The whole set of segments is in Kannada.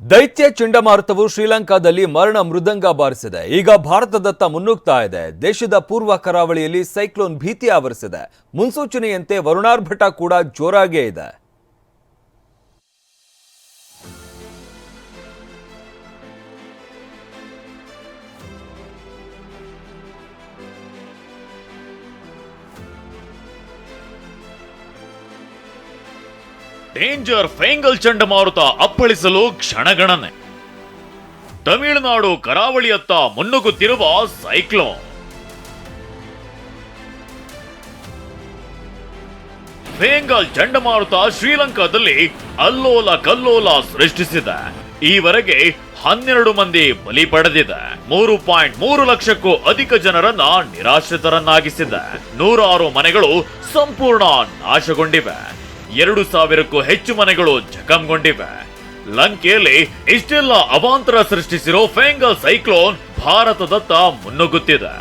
ದೈತ್ಯ ಚಂಡಮಾರುತವು ಶ್ರೀಲಂಕಾದಲ್ಲಿ ಮರಣ ಮೃದಂಗ ಬಾರಿಸಿದೆ. ಈಗ ಭಾರತದತ್ತ ಮುನ್ನುಗ್ತಾ ಇದೆ. ದೇಶದ ಪೂರ್ವ ಕರಾವಳಿಯಲ್ಲಿ ಸೈಕ್ಲೋನ್ ಭೀತಿ ಆವರಿಸಿದೆ. ಮುನ್ಸೂಚನೆಯಂತೆ ವರುಣಾರ್ಭಟ ಕೂಡ ಜೋರಾಗೇ ಇದೆ. ಡೇಂಜರ್ ಫೆಂಗಲ್ ಚಂಡಮಾರುತ ಅಪ್ಪಳಿಸಲು ಕ್ಷಣಗಣನೆ. ತಮಿಳುನಾಡು ಕರಾವಳಿಯತ್ತ ಮುನ್ನುಗ್ಗುತ್ತಿರುವ ಸೈಕ್ಲೋನ್. ಫೆಂಗಲ್ ಚಂಡಮಾರುತ ಶ್ರೀಲಂಕಾದಲ್ಲಿ ಅಲ್ಲೋಲ ಕಲ್ಲೋಲ ಸೃಷ್ಟಿಸಿದೆ. ಈವರೆಗೆ ಹನ್ನೆರಡು ಮಂದಿ ಬಲಿ ಪಡೆದಿದೆ. ಮೂರು ಪಾಯಿಂಟ್ ಮೂರು ಲಕ್ಷಕ್ಕೂ ಅಧಿಕ ಜನರನ್ನ ನಿರಾಶ್ರಿತರನ್ನಾಗಿಸಿದೆ. ನೂರಾರು ಮನೆಗಳು ಸಂಪೂರ್ಣ ನಾಶಗೊಂಡಿವೆ. ಎರಡು ಸಾವಿರಕ್ಕೂ ಹೆಚ್ಚು ಮನೆಗಳು ಜಖಂಗೊಂಡಿವೆ. ಲಂಕೆಯಲ್ಲಿ ಇಷ್ಟೆಲ್ಲ ಅವಾಂತರ ಸೃಷ್ಟಿಸಿರೋ ಫೆಂಗಲ್ ಸೈಕ್ಲೋನ್ ಭಾರತದತ್ತ ಮುನ್ನುಗ್ಗುತ್ತಿದೆ.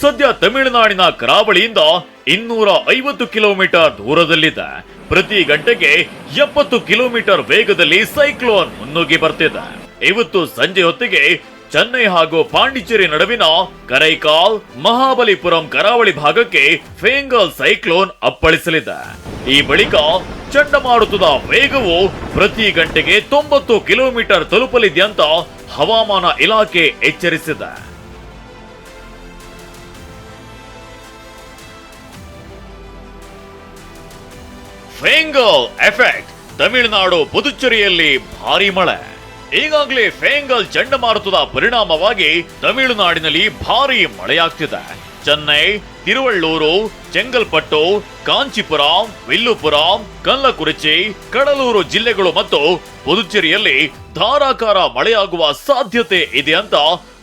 ಸದ್ಯ ತಮಿಳುನಾಡಿನ ಕರಾವಳಿಯಿಂದ ಇನ್ನೂರ ಐವತ್ತು ಕಿಲೋಮೀಟರ್ ದೂರದಲ್ಲಿದೆ. ಪ್ರತಿ ಗಂಟೆಗೆ ಎಪ್ಪತ್ತು ಕಿಲೋಮೀಟರ್ ವೇಗದಲ್ಲಿ ಸೈಕ್ಲೋನ್ ಮುನ್ನುಗ್ಗಿ ಬರ್ತಿದೆ. ಇವತ್ತು ಸಂಜೆ ಹೊತ್ತಿಗೆ ಚೆನ್ನೈ ಹಾಗೂ ಪಾಂಡಿಚೇರಿ ನಡುವಿನ ಕರೈಕಾಲ್ ಮಹಾಬಲಿಪುರಂ ಕರಾವಳಿ ಭಾಗಕ್ಕೆ ಫೇಂಗಲ್ ಸೈಕ್ಲೋನ್ ಅಪ್ಪಳಿಸಲಿದೆ. ಈ ಬಳಿಕ ಚಂಡಮಾರುತದ ವೇಗವು ಪ್ರತಿ ಗಂಟೆಗೆ ತೊಂಬತ್ತು ಕಿಲೋಮೀಟರ್ ತಲುಪಲಿದೆ ಅಂತ ಹವಾಮಾನ ಇಲಾಖೆ ಎಚ್ಚರಿಸಿದೆ. ಫೇಂಗಲ್ ಎಫೆಕ್ಟ್, ತಮಿಳುನಾಡು ಪುದುಚೇರಿಯಲ್ಲಿ ಭಾರಿ ಮಳೆ. ಈಗಾಗಲೇ ಫೇಂಗಲ್ ಚಂಡಮಾರುತದ ಪರಿಣಾಮವಾಗಿ ತಮಿಳುನಾಡಿನಲ್ಲಿ ಭಾರೀ ಮಳೆಯಾಗ್ತಿದೆ. ಚೆನ್ನೈ, ತಿರುವಳ್ಳೂರು, ಚೆಂಗಲ್ಪಟ್ಟು, ಕಾಂಚೀಪುರಂ, ವಿಲ್ಲುಪುರಂ, ಕಲ್ಲಕುರಿಚಿ, ಕಡಲೂರು ಜಿಲ್ಲೆಗಳು ಮತ್ತು ಪುದುಚೇರಿಯಲ್ಲಿ ಧಾರಾಕಾರ ಮಳೆಯಾಗುವ ಸಾಧ್ಯತೆ ಇದೆ ಅಂತ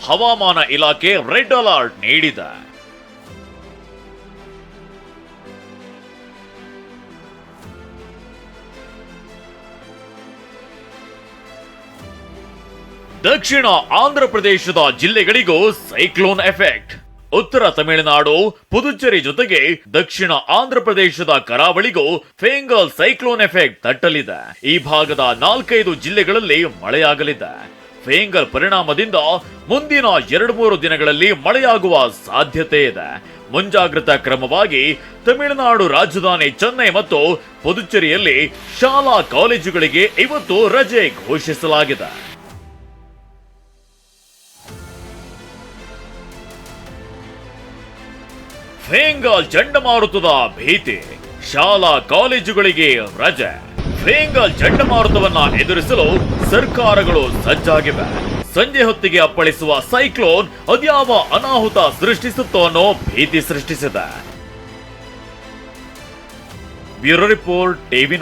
ಹವಾಮಾನ ಇಲಾಖೆ ರೆಡ್ ಅಲರ್ಟ್ ನೀಡಿದೆ. ದಕ್ಷಿಣ ಆಂಧ್ರ ಪ್ರದೇಶದ ಜಿಲ್ಲೆಗಳಿಗೂ ಸೈಕ್ಲೋನ್ ಎಫೆಕ್ಟ್. ಉತ್ತರ ತಮಿಳುನಾಡು, ಪುದುಚೇರಿ ಜೊತೆಗೆ ದಕ್ಷಿಣ ಆಂಧ್ರ ಪ್ರದೇಶದ ಕರಾವಳಿಗೂ ಫೇಂಗಲ್ ಸೈಕ್ಲೋನ್ ಎಫೆಕ್ಟ್ ತಟ್ಟಲಿದೆ. ಈ ಭಾಗದ ನಾಲ್ಕೈದು ಜಿಲ್ಲೆಗಳಲ್ಲಿ ಮಳೆಯಾಗಲಿದೆ. ಫೇಂಗಲ್ ಪರಿಣಾಮದಿಂದ ಮುಂದಿನ ಎರಡು ಮೂರು ದಿನಗಳಲ್ಲಿ ಮಳೆಯಾಗುವ ಸಾಧ್ಯತೆ ಇದೆ. ಮುಂಜಾಗ್ರತಾ ಕ್ರಮವಾಗಿ ತಮಿಳುನಾಡು ರಾಜಧಾನಿ ಚೆನ್ನೈ ಮತ್ತು ಪುದುಚೇರಿಯಲ್ಲಿ ಶಾಲಾ ಕಾಲೇಜುಗಳಿಗೆ ಇವತ್ತು ರಜೆ ಘೋಷಿಸಲಾಗಿದೆ. ಫೇಂಗಲ್ ಚಂಡಮಾರುತದ ಭೀತಿ. ಶಾಲಾ ಕಾಲೇಜುಗಳಿಗೆ ರಜೆ. ಫೇಂಗಲ್ ಚಂಡಮಾರುತವನ್ನ ಎದುರಿಸಲು ಸರ್ಕಾರಗಳು ಸಜ್ಜಾಗಿವೆ. ಸಂಜೆ ಹೊತ್ತಿಗೆ ಅಪ್ಪಳಿಸುವ ಸೈಕ್ಲೋನ್ ಅದ್ಯಾವ ಅನಾಹುತ ಸೃಷ್ಟಿಸುತ್ತೋ ಅನ್ನೋ ಭೀತಿ ಸೃಷ್ಟಿಸಿದೆ. Bureau report, TV